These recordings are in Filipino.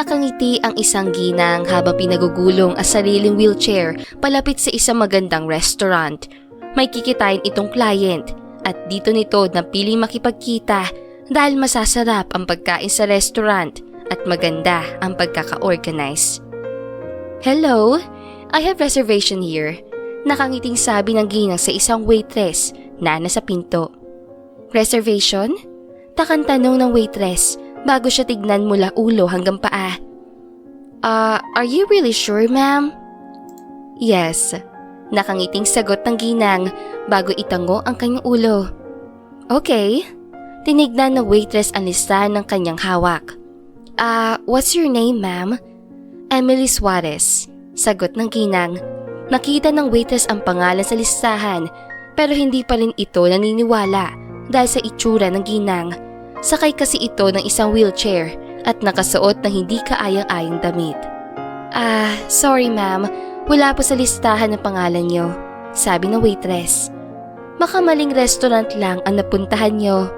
Nakangiti ang isang ginang habang pinagugulong ang sariling wheelchair palapit sa isang magandang restaurant. May kikitain itong client at dito nito napiling makipagkita dahil masasarap ang pagkain sa restaurant at maganda ang pagkaka-organize. Hello, I have reservation here. Nakangiting sabi ng ginang sa isang waitress na nasa pinto. Reservation? Takang tanong ng waitress bago siya tignan mula ulo hanggang paa. Ah, are you really sure, ma'am? Yes. Nakangiting sagot ng ginang bago itango ang kanyang ulo. Okay. Tinignan ng waitress ang listahan ng kanyang hawak. Ah, what's your name, ma'am? Emily Suarez. Sagot ng ginang. Nakita ng waitress ang pangalan sa listahan pero hindi pa rin ito naniniwala dahil sa itsura ng ginang. Sakay kasi ito ng isang wheelchair at nakasuot ng hindi kaayang-ayang damit. Ah, sorry ma'am. Wala po sa listahan ng pangalan niyo. Sabi ng waitress. Makamaling restaurant lang ang napuntahan niyo.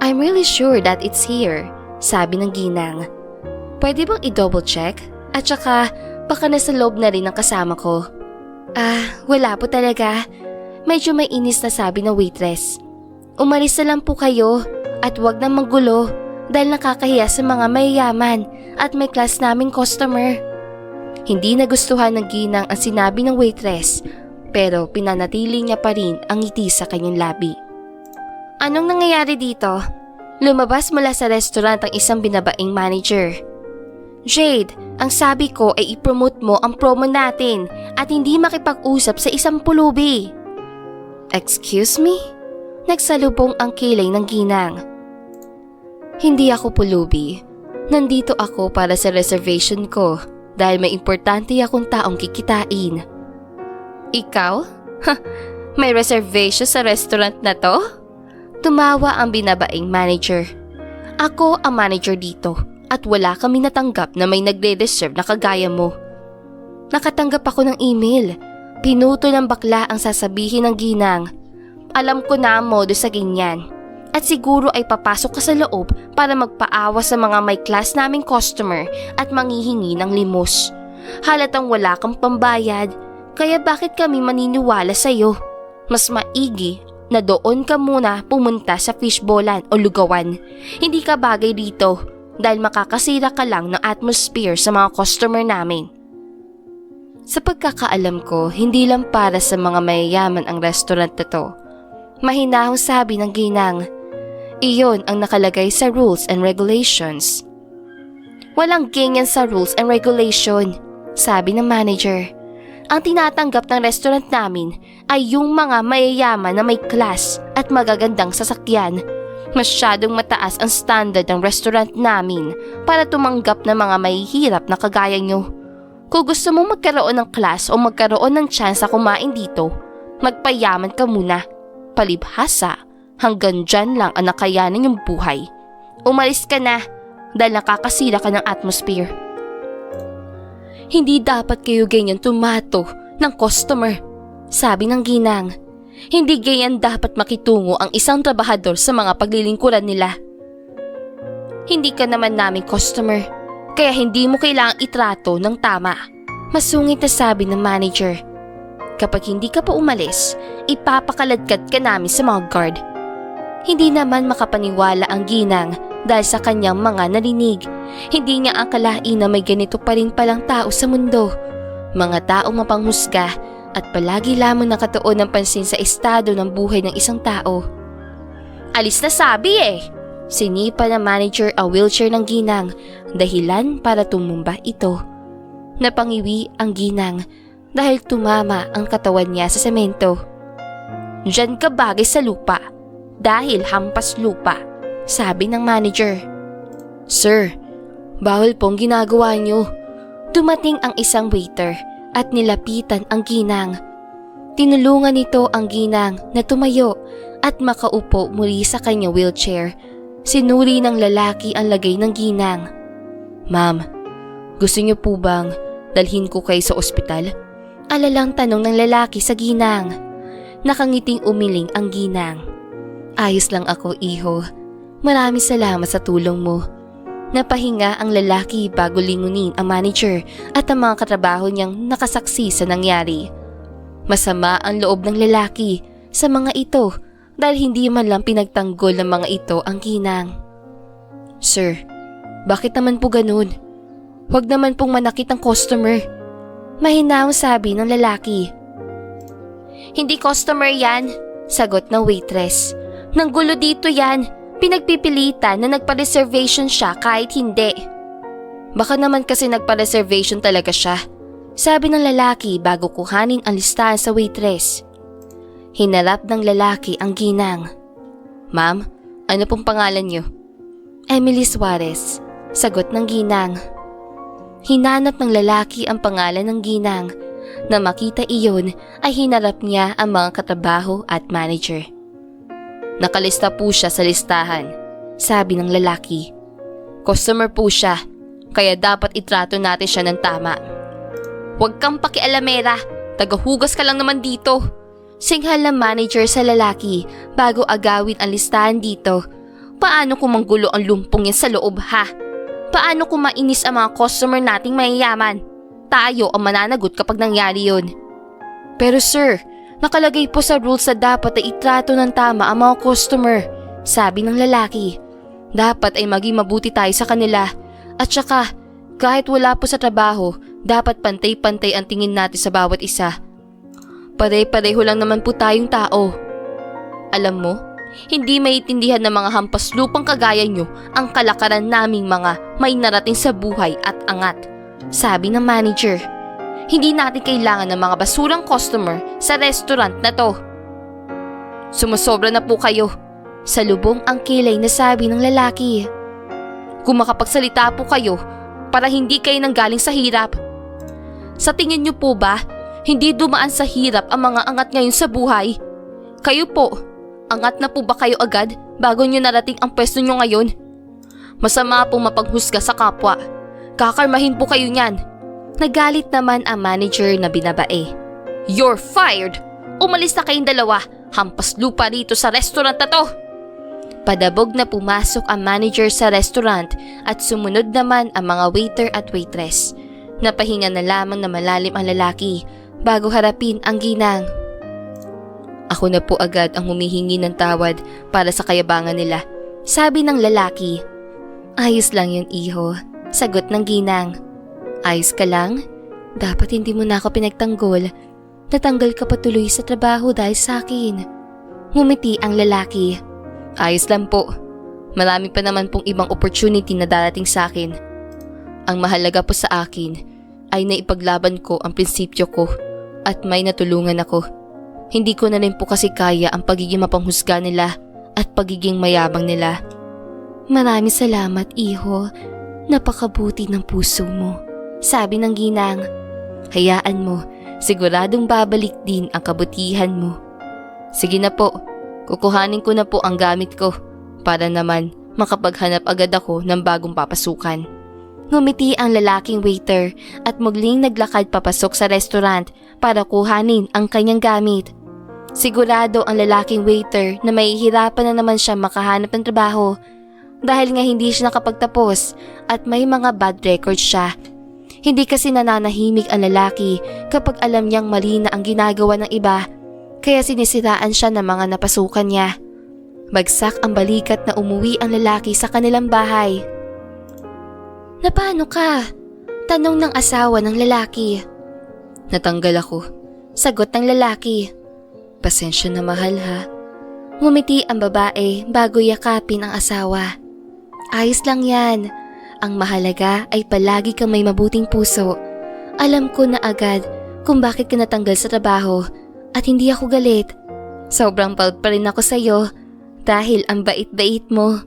I'm really sure that it's here. Sabi ng ginang. Pwede bang i-double check? At saka, baka nasa loob na rin ang kasama ko. Ah, wala po talaga. Medyo may inis na sabi ng waitress. Umalis na lang po kayo at wag na manggulo dahil nakakahiya sa mga mayayaman at may class naming customer. Hindi nagustuhan ng ginang ang sinabi ng waitress pero pinanatili niya pa rin ang ngiti sa kanyang labi. Anong nangyayari dito? Lumabas mula sa restaurant ang isang binabaing manager. Jade, ang sabi ko ay ipromote mo ang promo natin at hindi makipag-usap sa isang pulubi. Excuse me? Nagsalubong ang kilay ng ginang. Hindi ako pulubi. Nandito ako para sa reservation ko dahil may importante akong taong kikitain. Ikaw? Ha, may reservation sa restaurant na to? Tumawa ang binabaing manager. Ako ang manager dito at wala kami natanggap na may nagre-reserve na kagaya mo. Nakatanggap ako ng email. Pinuto ng bakla ang sasabihin ng ginang. Alam ko na ang modo sa ganyan. At siguro ay papasok ka sa loob para magpaawa sa mga may class naming customer at manghihingi ng limos. Halatang wala kang pambayad, kaya bakit kami maniniwala sa'yo? Mas maigi na doon ka muna pumunta sa fishbowlan o lugawan. Hindi ka bagay dito dahil makakasira ka lang ng atmosphere sa mga customer namin. Sa pagkakaalam ko, hindi lang para sa mga mayayaman ang restaurant na to. Mahinahong sabi ng ginang, iyon ang nakalagay sa rules and regulations. Walang ganyan sa rules and regulation, sabi ng manager. Ang tinatanggap ng restaurant namin ay yung mga mayayaman na may class at magagandang sasakyan. Masyadong mataas ang standard ng restaurant namin para tumanggap ng mga mahihirap na kagaya nyo. Kung gusto mo magkaroon ng class o magkaroon ng chance na kumain dito, magpayaman ka muna. Palibhasa, hanggang dyan lang ang nakayanan yung buhay. Umalis ka na dahil nakakasira ka ng atmosphere. Hindi dapat kayo ganyan tumato ng customer, sabi ng ginang. Hindi ganyan dapat makitungo ang isang trabahador sa mga paglilingkuran nila. Hindi ka naman namin customer, kaya hindi mo kailangang itrato ng tama. Masungit na sabi ng manager. Kapag hindi ka pa umalis, ipapakaladkad ka namin sa mga guard. Hindi naman makapaniwala ang ginang dahil sa kanyang mga narinig. Hindi niya akalain na may ganito pa rin palang tao sa mundo. Mga taong mapanghusga at palagi lamang nakatuon ng pansin sa estado ng buhay ng isang tao. Alis na sabi eh! Sinipa ng manager ang wheelchair ng ginang dahilan para tumumba ito. Napangiwi ang ginang dahil tumama ang katawan niya sa semento. Diyan ka bagay sa lupa dahil hampas lupa, sabi ng manager. Sir, bawal pong ginagawa niyo. Dumating ang isang waiter at nilapitan ang ginang. Tinulungan nito ang ginang na tumayo at makaupo muli sa kanyang wheelchair. Sinuri ng lalaki ang lagay ng ginang. Ma'am, gusto niyo po bang dalhin ko kayo sa ospital? Alalang tanong ng lalaki sa ginang. Nakangiting umiling ang ginang. Ayos lang ako, iho. Maraming salamat sa tulong mo. Napahinga ang lalaki bago lingunin ang manager at ang mga katrabaho niyang nakasaksi sa nangyari. Masama ang loob ng lalaki sa mga ito dahil hindi man lang pinagtanggol ng mga ito ang ginang. Sir, bakit naman po ganun? Huwag naman pong manakit ang customer. Mahinaong sabi ng lalaki. Hindi customer yan, sagot ng waitress. Nang gulo dito yan, pinagpipilitan na nagpa-reservation siya kahit hindi. Baka naman kasi nagpa-reservation talaga siya, sabi ng lalaki bago kuhanin ang listahan sa waitress. Hinarap ng lalaki ang ginang. Ma'am, ano pong pangalan niyo? Emily Suarez, sagot ng ginang. Hinanap ng lalaki ang pangalan ng ginang. Na makita iyon ay hinarap niya ang mga katrabaho at manager. Nakalista po siya sa listahan, sabi ng lalaki. Customer po siya, kaya dapat itrato natin siya ng tama. Huwag kang pakialamera, tagahugas ka lang naman dito. Singhal ng manager sa lalaki bago agawin ang listahan dito. Paano kung manggulo ang lumpong yan sa loob ha? Paano kung mainis ang mga customer nating mayayaman? Tayo ang mananagot kapag nangyari yun. Pero sir, nakalagay po sa rules na dapat ay itrato ng tama ang mga customer, sabi ng lalaki. Dapat ay maging mabuti tayo sa kanila. At saka, kahit wala po sa trabaho, dapat pantay-pantay ang tingin natin sa bawat isa. Pare-pareho lang naman po tayong tao. Alam mo, hindi maitindihan ng mga hampas lupang kagaya nyo ang kalakaran naming mga may narating sa buhay at angat. Sabi ng manager, hindi natin kailangan ng mga basurang customer sa restaurant na to. Sumasobra na po kayo. Sa lubong ang kilay na sabi ng lalaki. Kung makapagsalita po kayo para hindi kayo nanggaling sa hirap. Sa tingin niyo po ba, hindi dumaan sa hirap ang mga angat ngayon sa buhay? Kayo po, angat na po ba kayo agad bago niyo narating ang pwesto niyo ngayon? Masama po mapaghusga sa kapwa. Kakarmahin po kayo niyan. Nagalit naman ang manager na binabae. You're fired! Umalis na kayong dalawa. Hampas lupa rito sa restaurant na to. Padabog na pumasok ang manager sa restaurant at sumunod naman ang mga waiter at waitress. Napahinga na lamang na malalim ang lalaki bago harapin ang ginang. Ako na po agad ang humihingi ng tawad para sa kayabangan nila. Sabi ng lalaki. Ayos lang yun, iho. Sagot ng ginang. Ayos ka lang? Dapat hindi mo na ako pinagtanggol. Natanggal ka pa tuloy sa trabaho dahil sa akin. Ngumiti ang lalaki. Ayos lang po. Marami pa naman pong ibang opportunity na darating sa akin. Ang mahalaga po sa akin ay naipaglaban ko ang prinsipyo ko at may natulungan ako. Hindi ko na rin po kasi kaya ang pagiging mapanghusga nila at pagiging mayabang nila. Maraming salamat, iho. Napakabuti ng puso mo. Sabi ng ginang. Hayaan mo, siguradong babalik din ang kabutihan mo. Sige na po, kukuhanin ko na po ang gamit ko para naman makapaghanap agad ako ng bagong papasukan. Ngumiti ang lalaking waiter at mugling naglakad papasok sa restaurant para kuhanin ang kanyang gamit. Sigurado ang lalaking waiter na mahihirapan na naman siya makahanap ng trabaho dahil nga hindi siya nakapagtapos at may mga bad records siya. Hindi kasi nananahimik ang lalaki kapag alam niyang mali na ang ginagawa ng iba kaya sinisiraan siya ng mga napasukan niya. Bagsak ang balikat na umuwi ang lalaki sa kanilang bahay. Na paano ka? Tanong ng asawa ng lalaki. Natanggal ako. Sagot ng lalaki. Pasensya na mahal ha. Ngumiti ang babae bago yakapin ang asawa. Ayos lang yan. Ang mahalaga ay palagi kang may mabuting puso. Alam ko na agad kung bakit ka natanggal sa trabaho at hindi ako galit. Sobrang proud pa rin ako sa'yo dahil ang bait-bait mo.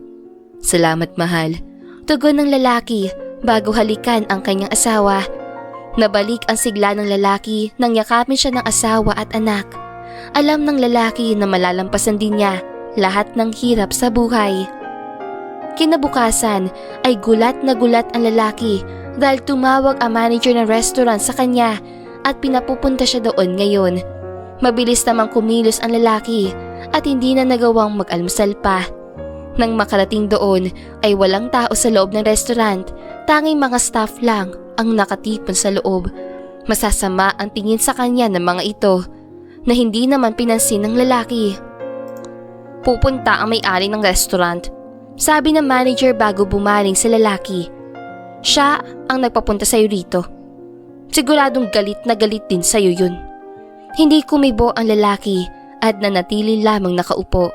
Salamat mahal. Tugon ng lalaki bago halikan ang kanyang asawa. Nabalik ang sigla ng lalaki nang yakapin siya ng asawa at anak. Alam ng lalaki na malalampasan din niya lahat ng hirap sa buhay. Kinabukasan ay gulat na gulat ang lalaki dahil tumawag ang manager ng restaurant sa kanya at pinapupunta siya doon ngayon. Mabilis namang kumilos ang lalaki at hindi na nagawang mag-almusal pa. Nang makarating doon ay walang tao sa loob ng restaurant, tanging mga staff lang ang nakatipon sa loob. Masasama ang tingin sa kanya ng mga ito na hindi naman pinansin ng lalaki. Pupunta ang may-ari ng restaurant, sabi ng manager bago bumaling sa lalaki. Siya ang nagpapunta sa'yo rito. Siguradong galit na galit din sa'yo yun. Hindi kumibo ang lalaki at nanatili lamang nakaupo.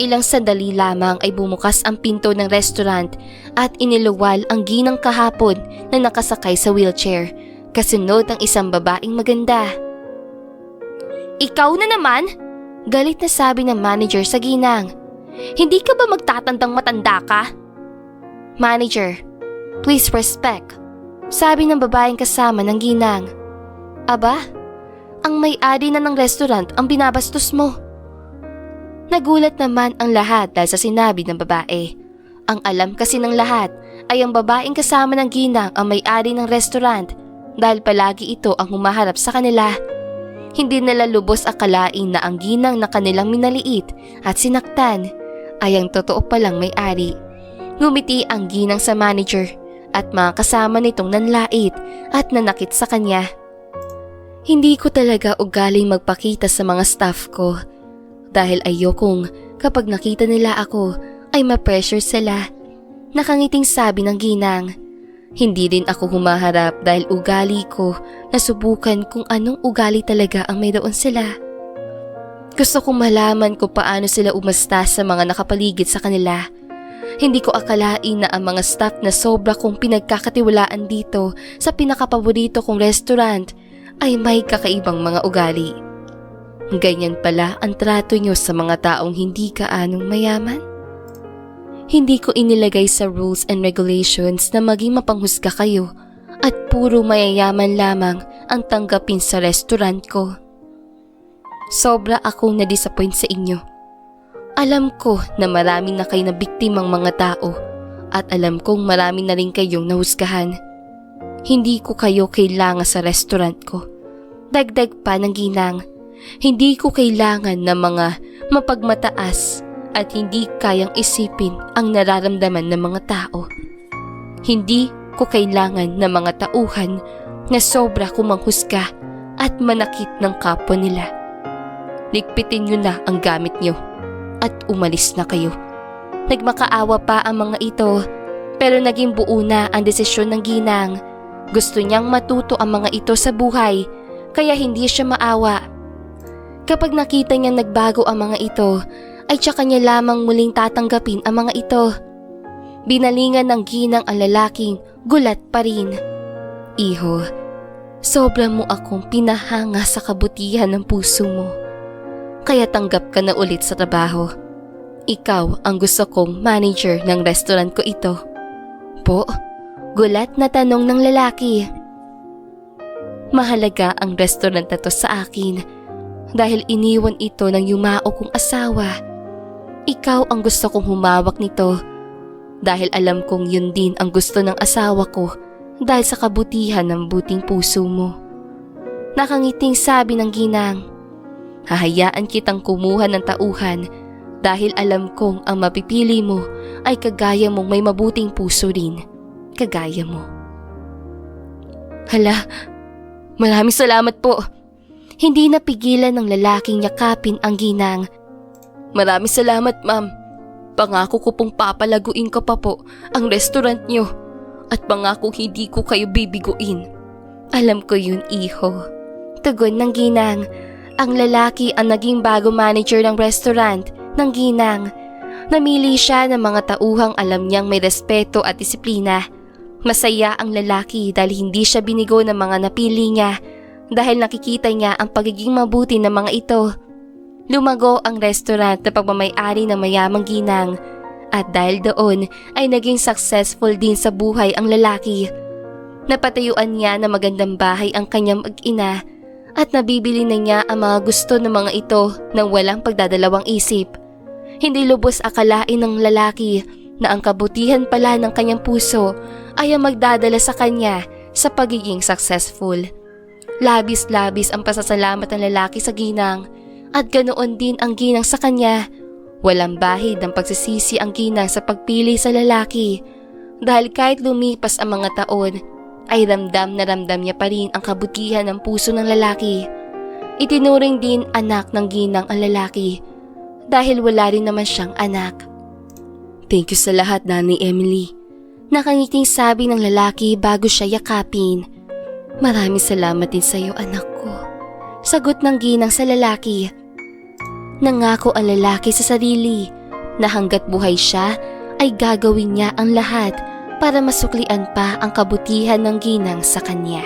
Ilang sandali lamang ay bumukas ang pinto ng restaurant at iniluwal ang ginang kahapon na nakasakay sa wheelchair. Kasunod ang isang babaeng maganda. Ikaw na naman? Galit na sabi ng manager sa ginang. Hindi ka ba magtatandang matanda ka? Manager, please respect. Sabi ng babaeng kasama ng ginang. Aba, ang may-ari na ng restaurant ang binabastos mo. Nagulat naman ang lahat dahil sa sinabi ng babae. Ang alam kasi ng lahat ay ang babaeng kasama ng ginang ang may-ari ng restaurant dahil palagi ito ang humaharap sa kanila. Hindi nila lubos akalain na ang ginang na kanilang minaliit at sinaktan ay ang totoo palang may-ari. Ngumiti ang ginang sa manager at mga kasama nitong nanlait at nanakit sa kanya. Hindi ko talaga ugaling magpakita sa mga staff ko dahil ayokong kapag nakita nila ako ay ma-pressure sila. Nakangiting sabi ng ginang. Hindi din ako humaharap dahil ugali ko na subukan kung anong ugali talaga ang mayroon sila. Gusto kong malaman kung paano sila umasta sa mga nakapaligid sa kanila. Hindi ko akalain na ang mga staff na sobra kong pinagkakatiwalaan dito sa pinakapaborito kong restaurant ay may kakaibang mga ugali. Ganyan pala ang trato nyo sa mga taong hindi kaanong mayaman? Hindi ko inilagay sa rules and regulations na maging mapanghusga kayo at puro mayayaman lamang ang tanggapin sa restaurant ko. Sobra akong na-disappoint sa inyo. Alam ko na marami na kayo na biktimang mga tao at alam kong marami na rin kayong nahusgahan. Hindi ko kayo kailangan sa restaurant ko. Dagdag pa ng ginang, hindi ko kailangan ng mga mapagmataas at hindi kayang isipin ang nararamdaman ng mga tao. Hindi ko kailangan ng mga tauhan na sobra kumanghusga at manakit ng kapwa nila. Ligpitin nyo na ang gamit nyo at umalis na kayo. Nagmakaawa pa ang mga ito pero naging buo na ang desisyon ng ginang. Gusto niyang matuto ang mga ito sa buhay kaya hindi siya maawa. Kapag nakita niyang nagbago ang mga ito, ay tsaka niya lamang muling tatanggapin ang mga ito. Binalingan ng ginang ang lalaking gulat pa rin. Iho, sobra mo akong pinahanga sa kabutihan ng puso mo. Kaya tanggap ka na ulit sa trabaho. Ikaw ang gusto kong manager ng restaurant ko ito. Po, gulat na tanong ng lalaki. Mahalaga ang restaurant na to sa akin dahil iniwan ito ng yumao kong asawa. Ikaw ang gusto kong humawak nito dahil alam kong yun din ang gusto ng asawa ko dahil sa kabutihan ng buting puso mo. Nakangiting sabi ng ginang, hahayaan kitang kumuha ng tauhan dahil alam kong ang mapipili mo ay kagaya mong may mabuting puso rin, kagaya mo. Hala, maraming salamat po. Hindi napigilan ng lalaking yakapin ang ginang. Maraming salamat ma'am. Pangako ko pong papalaguin ko pa po ang restaurant niyo at pangako hindi ko kayo bibiguin. Alam ko yun, iho. Tugon ng ginang. Ang lalaki ang naging bago manager ng restaurant ng ginang. Namili siya ng mga tauhang alam niyang may respeto at disiplina. Masaya ang lalaki dahil hindi siya binigo ng mga napili niya dahil nakikita niya ang pagiging mabuti ng mga ito. Lumago ang restaurant na pagmamayari ng mayamang ginang at dahil doon ay naging successful din sa buhay ang lalaki. Napatayuan niya na magandang bahay ang kanyang mag-ina at nabibili na niya ang mga gusto ng mga ito nang walang pagdadalawang isip. Hindi lubos akalain ng lalaki na ang kabutihan pala ng kanyang puso ay ang magdadala sa kanya sa pagiging successful. Labis-labis ang pasasalamat ng lalaki sa ginang at ganoon din ang ginang sa kanya. Walang bahid ng pagsisisi ang ginang sa pagpili sa lalaki. Dahil kahit lumipas ang mga taon, ay ramdam na ramdam niya pa rin ang kabutihan ng puso ng lalaki. Itinuring din anak ng ginang ang lalaki dahil wala rin naman siyang anak. Thank you sa lahat, Nanay Emily. Nakangiting sabi ng lalaki bago siya yakapin. Maraming salamat din sa iyo, anak ko. Sagot ng ginang sa lalaki. Nangako ang lalaki sa sarili na hanggat buhay siya ay gagawin niya ang lahat para masuklian pa ang kabutihan ng ginang sa kanya.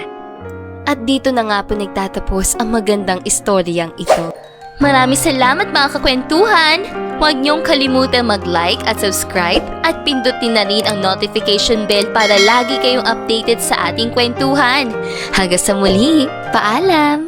At dito na nga po nagtatapos ang magandang istoryang ito. Maraming salamat mga kakwentuhan! Huwag niyong kalimutan mag-like at subscribe at pindutin na rin ang notification bell para lagi kayong updated sa ating kwentuhan. Hanggang sa muli, paalam!